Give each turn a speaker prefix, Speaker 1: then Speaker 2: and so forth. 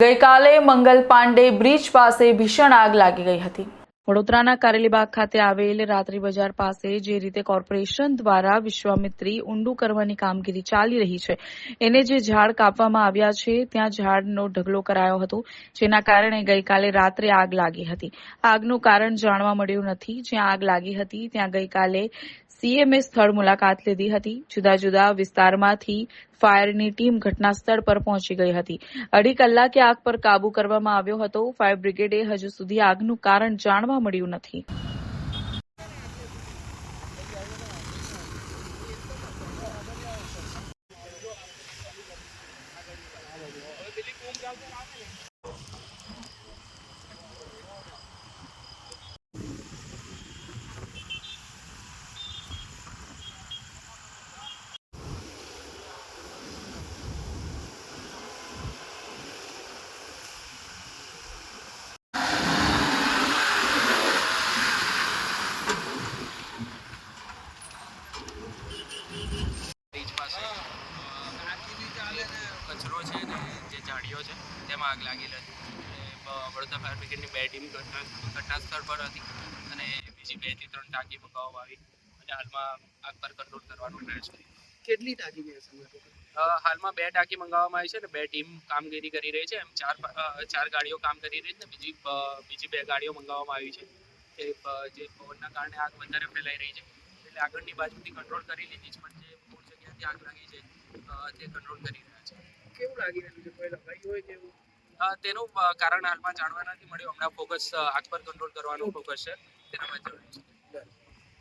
Speaker 1: ગઈકાલે મંગલ પાંડે બ્રિજ પાસે ભીષણ આગ લાગી ગઈ હતી. વડોદરાના કારેલીબાગ ખાતે આવેલ રાત્રિ બજાર પાસે જે રીતે કોર્પોરેશન દ્વારા વિશ્વામિત્રી ઊંડું કરવાની કામગીરી ચાલી રહી છે, એને જે ઝાડ કાપવામાં આવ્યા છે, ત્યાં ઝાડનો ઢગલો કરાયો હતો, જેના કારણે ગઈકાલે રાત્રે આગ લાગી હતી. આગનું કારણ જાણવા મળ્યું નથી, જ્યાં આગ લાગી હતી, ત્યાં ગઈકાલે સીએમએ સ્થળ મુલાકાત લીધી હતી. જુદા જુદા વિસ્તારમાંથી ફાયરની ટીમ ઘટના સ્થળ પર પહોંચી ગઈ હતી. અઢી કલાકે આગ પર કાબુ કરવામાં આવ્યો હતો. ફાયર બ્રિગેડે હજુ સુધી આગનું કારણ જાણવા મળ્યું નથી
Speaker 2: બ્રિજ પાસે. કચરો છે ને જે ઝાડીઓ છે તેમાં આગ લાગેલી હતી વડોદરા ફાયર બ્રિગેડની બે ટીમ ઘટના સ્થળ પર હતી અને બીજી બેથી ત્રણ ટાંકી મંગાવવામાં આવી અને હાલમાં આગ પર કંટ્રોલ કરવાનો પ્રયાસ કર્યો.
Speaker 3: કેટલી ટાંકી
Speaker 2: હાલમાં બે ટાંકી મંગાવવામાં આવી છે ને બે ટીમ કામગીરી કરી રહી છે એમ ચાર ચાર ગાડીઓ કામ કરી રહી છે ને બીજી બીજી બે ગાડીઓ મંગાવવામાં આવી છે. જે પવનના કારણે આગ વધારે ફેલાઈ રહી છે. એટલે આગળની બાજુથી કંટ્રોલ કરી લીધી છે પણ જે મૂળ આગ લાગી છે તે કંટ્રોલ કરી રહ્યા છે.
Speaker 3: કેવું લાગી રહ્યું છે? કોઈ લગાઈ હોય કે એવું?
Speaker 2: અ, તેનું કારણ હાલમાં જાણવા નથી મળ્યું. હમણાં ફોકસ આગ પર કંટ્રોલ કરવાનું ફોકસ છે. તેના પર છે.